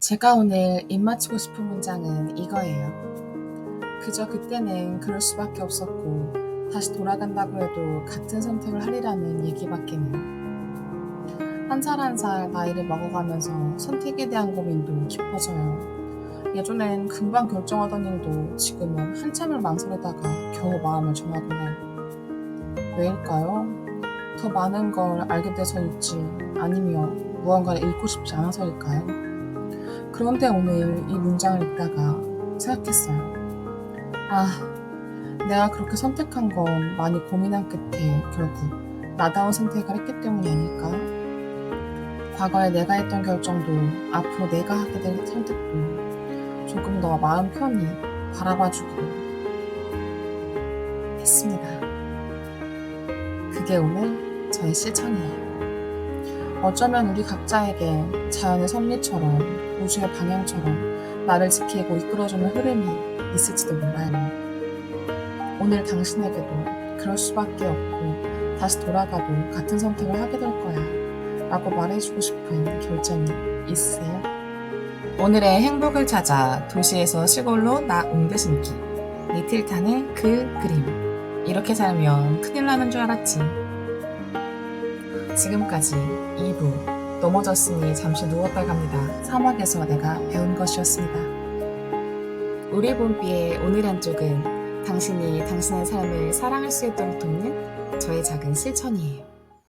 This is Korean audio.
제가 오늘 입맞추고 싶은 문장은 이거예요. 그저 그때는 그럴 수밖에 없었고 다시 돌아간다고 해도 같은 선택을 하리라는 얘기밖에는 한 살 한 살 나이를 먹어가면서 선택에 대한 고민도 깊어져요. 예전엔 금방 결정하던 일도 지금은 한참을 망설이다가 겨우 마음을 정하곤 해요. 왜일까요? 더 많은 걸 알게 돼서일지 아니면 무언가를 잃고 싶지 않아서일까요? 그런데 오늘 이 문장을 읽다가 생각했어요. 아, 내가 그렇게 선택한 건 많이 고민한 끝에 결국 나다운 선택을 했기 때문이 아닐까? 과거에 내가 했던 결정도 앞으로 내가 하게 될 선택도 조금 더 마음 편히 바라봐주고 했습니다. 그게 오늘 저의 실천이에요. 어쩌면 우리 각자에게 자연의 섭리처럼 우주의 방향처럼 나를 지키고 이끌어주는 흐름이 있을지도 몰라요. 오늘 당신에게도 그럴 수밖에 없고 다시 돌아가도 같은 선택을 하게 될 거야. 라고 말해주고 싶은 결정이 있으세요? 오늘의 행복을 찾아 도시에서 시골로 나 옮겨 신기. 니틸탄의 그 그림. 이렇게 살면 큰일 나는 줄 알았지. 지금까지 2부 넘어졌으니 잠시 누웠다 갑니다. 사막에서 내가 배운 것이었습니다. 우리 봄비의 오늘 한쪽은 당신이 당신의 삶을 사랑할 수 있도록 돕는 저의 작은 실천이에요.